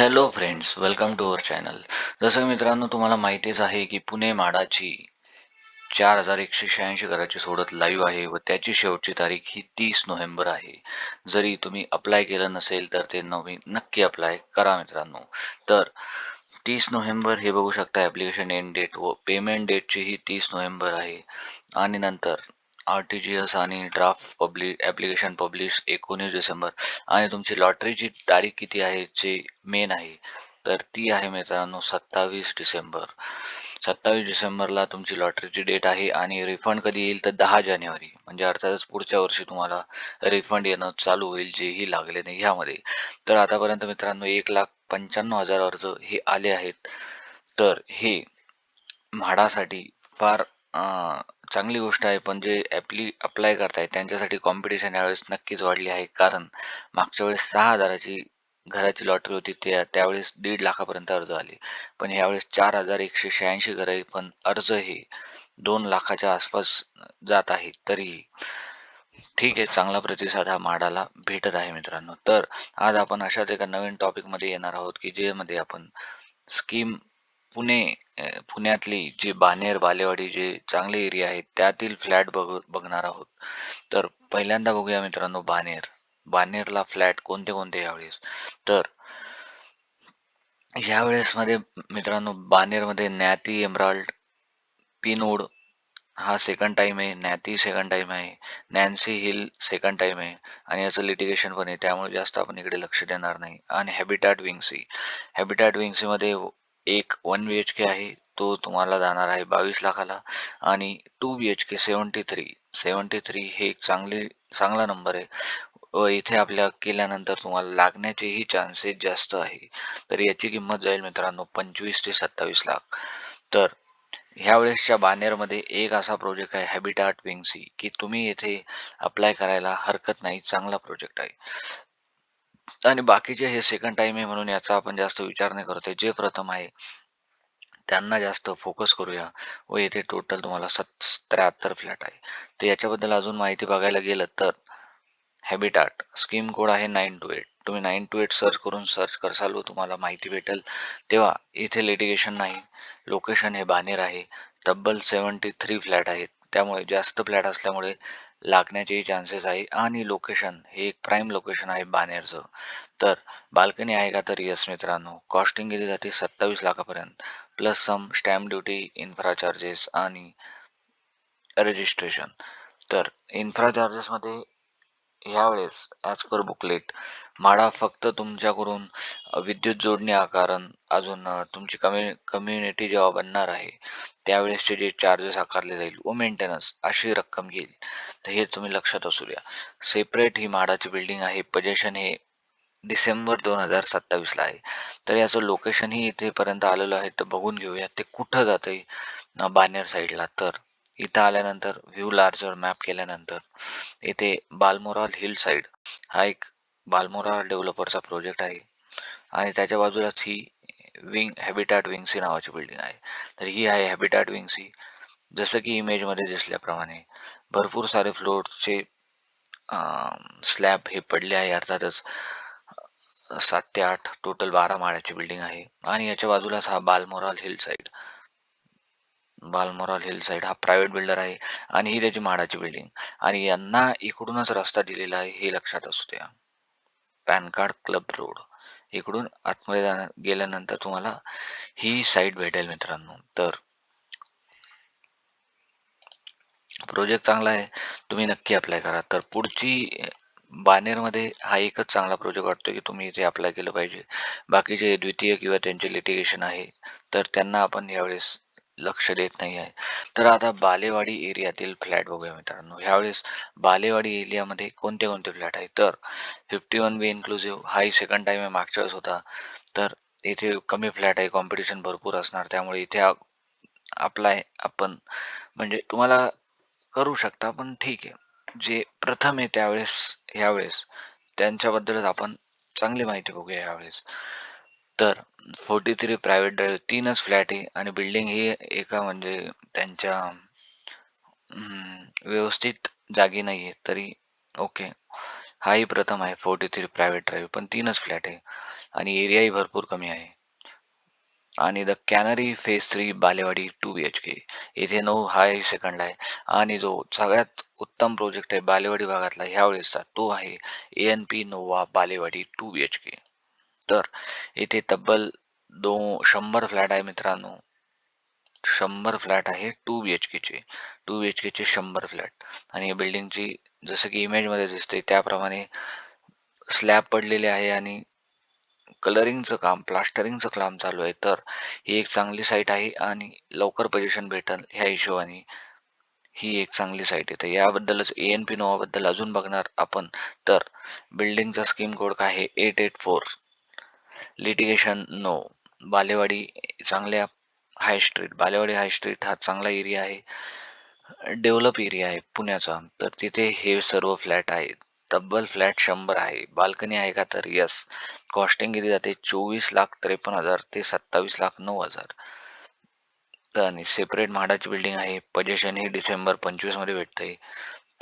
Hello friends welcome to our channel जसं मित्रांनो तुम्हाला माहितीच आहे की पुणे माडाची चार हजार एकशे शहाऐंशी घराची सोडत लाईव्ह आहे व त्याची शेवटची तारीख ही तीस नोव्हेंबर आहे. जरी तुम्ही अप्लाय केलं नसेल तर ते नवीन नक्की अप्लाय करा मित्रांनो. तर तीस नोव्हेंबर हे बघू शकता ॲप्लिकेशन एंड डेट व पेमेंट डेटची ही तीस नोव्हेंबर आहे. आणि नंतर आरटीजीएस आणि ड्राफ्ट पब्लिक ॲप्लिकेशन पब्लिश एकोणीस डिसेंबर. आणि तुमची लॉटरीची तारीख किती आहे? जे मेन आहे. तर ती आहे मित्रांनो सत्तावीस डिसेंबर. सत्तावीस डिसेंबरला तुमची लॉटरीची डेट आहे आणि रिफंड कधी येईल? तर दहा जानेवारी. म्हणजे अर्थातच पुढच्या वर्षी तुम्हाला रिफंड येणं चालू होईल जेही लागले नाही ह्यामध्ये तर आतापर्यंत मित्रांनो एक लाख पंच्याण्णव हजार अर्ज हे आले आहेत. तर हे म्हाडासाठी फार चांगली गोष्ट आहे पण जे ॲप्ली अप्लाय करतायत त्यांच्यासाठी कॉम्पिटिशन यावेळेस नक्कीच वाढली आहे. कारण मागच्या वेळेस सहा हजाराची घराची लॉटरी होती त्या त्यावेळेस दीड लाखापर्यंत अर्ज आले. पण यावेळेस चार हजार एकशे शहाऐंशी घरं पण अर्ज हे दोन लाखाच्या आसपास जात आहे तरीही ठीक आहे चांगला प्रतिसाद हा माडाला भेटत आहे मित्रांनो. तर आज आपण अशाच एका नवीन टॉपिकमध्ये येणार आहोत की ज्यामध्ये आपण स्कीम पुणे अ, पुण्यातली जी बानेर बालेवाडी जे चांगले एरिया आहेत त्यातील फ्लॅट बघ बघणार आहोत. तर पहिल्यांदा बघूया मित्रांनो बानेर. बानेरला फ्लॅट कोणते कोणते यावेळेस? तर यावेळेस मध्ये मित्रांनो बानेरमध्ये नॅती एमराल्ड पिनोड हा सेकंड टाइम आहे नॅती सेकंड टाइम आहे नॅन्सी हिल सेकंड टाइम आहे आणि याचं लिटिगेशन पण आहे त्यामुळे जास्त आपण इकडे लक्ष देणार नाही. आणि हॅबिटॅट विंगसी. हॅबिटॅट विंगसीमध्ये एक वन बी एच के आहे तो तुम्हाला जाणार आहे बावीस लाखाला. आणि two B H K seventy three seventy three हे एक चांगली चांगला नंबर आहे. व इथे आपल्या केल्यानंतर तुम्हाला लागण्याचेही चान्सेस जास्त आहे. तर याची किंमत जाईल मित्रांनो पंचवीस ते सत्तावीस लाख. तर ह्या वेळेसच्या बानेरमध्ये एक असा प्रोजेक्ट आहे हॅबिटाट विंगसी की तुम्ही येथे अप्लाय करायला हरकत नाही. चांगला प्रोजेक्ट आहे. आणि बाकीचे हे सेकंड टाइम आहे म्हणून याचा आपण जास्त विचार नाही करतोय. जे प्रथम आहे त्यांना जास्त फोकस करूया. व येथे टोटल तुम्हाला सत त्र्याहत्तर फ्लॅट आहे. तर याच्याबद्दल अजून माहिती बघायला गेलं तर हॅबिटाट स्कीम कोड आहे नाईन टू एट तुम्ही नाईन टू एट सर्च करून सर्च करसाल व तुम्हाला माहिती भेटेल. तेव्हा इथे लिटिगेशन नाही. लोकेशन हे बानेर आहे. तब्बल सेवन्टी थ्री फ्लॅट आहेत. त्यामुळे जास्त फ्लॅट असल्यामुळे लागण्याचेही चान्सेस आहे आणि लोकेशन हे एक प्राईम लोकेशन आहे बानेरचं तर बाल्कनी आहे का तर यस मित्रांनो. कॉस्टिंग केली जाते सत्तावीस लाखापर्यंत. Plus some stamp duty infra charges आणि रजिस्ट्रेशन तर इन्फ्रा चार्जेसमध्ये यावेळेस ॲज पर बुकलेट म्हाडा फक्त तुमच्याकडून विद्युत जोडणी आकारण अजून तुमची कम्यु कम्युनिटी जेव्हा बनणार आहे त्यावेळेसचे जे चार्जेस आकारले जाईल व मेंटेनन्स अशी रक्कम घेईल तर हे तुम्ही लक्षात असू द्या. सेपरेट ही माडाची बिल्डिंग आहे. पजेशन हे डिसेंबर दोन हजार सत्तावीसला आहे. तर याचं लोकेशनही इथेपर्यंत आलेलं आहे. तर बघून घेऊया. ते कुठं जाते बानेर साईडला तर इथं आल्यानंतर व्ह्यू लार्जर मॅप केल्यानंतर इथे बालमोराल हिल साईड हा एक बालमोराल डेव्हलपरचा प्रोजेक्ट आहे. आणि त्याच्या बाजूलाच ही विंग हॅबिटॅट विंगसी नावाची बिल्डिंग आहे. तर ही आहे हॅबिटॅट विंगसी जसं की इमेजमध्ये दिसल्याप्रमाणे भरपूर सारे फ्लोरचे स्लॅब हे पडले आहे. अर्थातच सात ते आठ टोटल बारा माळ्याची बिल्डिंग आहे. आणि याच्या बाजूलाच हा Balmoral hill side Balmoral hill side हा प्रायव्हेट बिल्डर आहे. आणि ही त्याची म्हाडाची बिल्डिंग आणि यांना इकडूनच रस्ता दिलेला आहे हे लक्षात असू द्या. Pan Card Club Road. इकडून आतमध्ये गेल्यानंतर तुम्हाला ही साईट भेटेल मित्रांनो. तर प्रोजेक्ट चांगला आहे तुम्ही नक्की अप्लाय करा. तर पुढची बानेरमध्ये हा एकच चांगला प्रोजेक्ट वाटतो की तुम्ही इथे अप्लाय केलं पाहिजे. बाकीचे द्वितीय किंवा त्यांचे लिटिगेशन आहे तर त्यांना आपण यावेळेस लक्ष देत नाही आहे तर आता बालेवाडी एरियातील फ्लॅट बघूया मित्रांनो. ह्यावेळेस बालेवाडी एरियामध्ये कोणते कोणते फ्लॅट आहेत? तर फिफ्टी वन बी इन्क्लुझिव्ह हाही सेकंड टाइम आहे मागच्या वेळेस होता. तर इथे कमी फ्लॅट आहे कॉम्पिटिशन भरपूर असणार त्यामुळे इथे अप्लाय आपण म्हणजे तुम्हाला करू शकता पण ठीक आहे. जे प्रथम आहे त्यावेळेस ह्यावेळेस त्यांच्याबद्दलच आपण चांगली माहिती बघूया यावेळेस तर फोर्टी थ्री प्रायव्हेट ड्राईव्ह तीनच फ्लॅट आहे आणि बिल्डिंग ही एका म्हणजे त्यांच्या व्यवस्थित जागी नाही आहे तरी ओके हाही प्रथम आहे फोर्टी थ्री प्रायव्हेट ड्राईव्ह पण तीनच फ्लॅट आहे आणि एरियाही भरपूर कमी आहे. आणि the Canary phase three Balewadi two B H K येथे नऊ हाय सेकंड आहे. आणि जो सगळ्यात उत्तम प्रोजेक्ट आहे बालेवाडी भागातला ह्यावेळेसचा तो आहे A N P Nova Balewadi two B H K तर इथे तब्बल दोन शंभर फ्लॅट आहे मित्रांनो. शंभर फ्लॅट आहे टू बी एच केचे टू बी एच केचे शंभर फ्लॅट. आणि या बिल्डिंगची जसं की इमेजमध्ये दिसते त्याप्रमाणे स्लॅब पडलेले आहे आणि कलरिंगचं काम प्लास्टरिंगचं काम चालू आहे. तर ही एक चांगली साईट आहे आणि लवकर पोझिशन भेटल ह्या हिशोबाने ही एक चांगली साईट आहे. तर याबद्दलच ए एन पी नोवाबद्दल अजून बघणार आपण. तर बिल्डिंगचा स्कीम कोड काय आहे? Eight eight four litigation no. Balewadi चांगल्या high street Balewadi high street हा चांगला एरिया आहे. डेव्हलप एरिया आहे पुण्याचा. तर तिथे हे सर्व फ्लॅट आहेत. तब्बल फ्लॅट शंभर आहे. बाल्कनी आहे का तर यस कॉस्टिंग किती जाते? चोवीस लाख त्रेपन्न हजार ते सत्तावीस लाख नऊ हजार. तर आणि सेपरेट म्हाडाची बिल्डिंग आहे. पजेशन ही डिसेंबर पंचवीसमध्ये भेटते.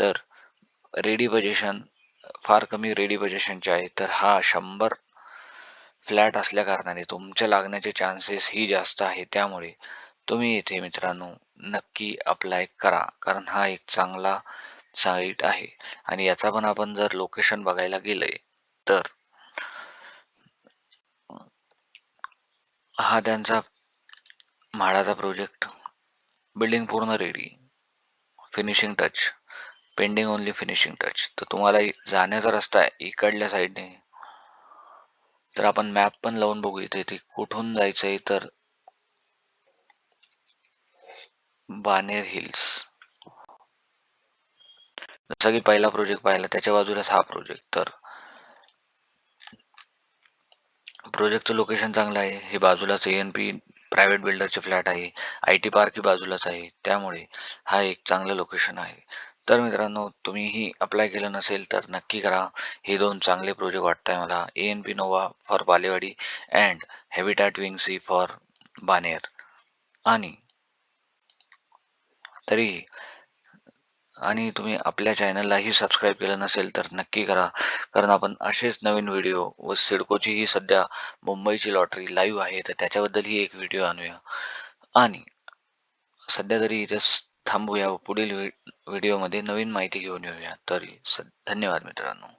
तर रेडी पजेशन फार कमी रेडी पजेशनचे आहे. तर हा शंभर फ्लॅट असल्या कारणाने तुमच्या लागण्याचे चान्सेस ही जास्त आहे. त्यामुळे तुम्ही इथे मित्रांनो नक्की अप्लाय करा. कारण हा एक चांगला साईट आहे. आणि याचा पण आपण जर लोकेशन बघायला गेलंय तर हा त्यांचा म्हाडाचा प्रोजेक्ट बिल्डिंग पूर्ण ready finishing touch pending only finishing touch तर तुम्हाला जाण्याचा रस्ता आहे इकडल्या साईडने तर आपण मॅप पण लावून बघू इथे इथे कुठून जायचंय तर बानेर हिल्स. जसा की पहिला प्रोजेक्ट पाहिला त्याच्या बाजूलाच हा प्रोजेक्ट तर प्रोजेक्टचं लोकेशन चांगलं आहे हे बाजूलाच ए एन पी प्रायव्हेट बिल्डरचे फ्लॅट आहे. आय टी पार्कही बाजूलाच आहे. त्यामुळे हा एक चांगलं लोकेशन आहे. तर मित्रांनो तुम्हीही अप्लाय केलं नसेल तर नक्की करा. हे दोन चांगले प्रोजेक्ट वाटत आहे मला. A N P Nova for Balewadi and Habitat wing C for Baner. आणि तरी आणि तुम्ही आपल्या चॅनललाही सबस्क्राईब केलं नसेल तर नक्की करा. कारण आपण असेच नवीन व्हिडिओ व सिडकोची ही सध्या मुंबईची लॉटरी लाईव्ह आहे तर त्याच्याबद्दलही एक व्हिडिओ आणूया. आणि सध्या तरी इथे थांबूया व पुढील व्हिडिओमध्ये नवीन माहिती घेऊन येऊया. तरी स धन्यवाद मित्रांनो.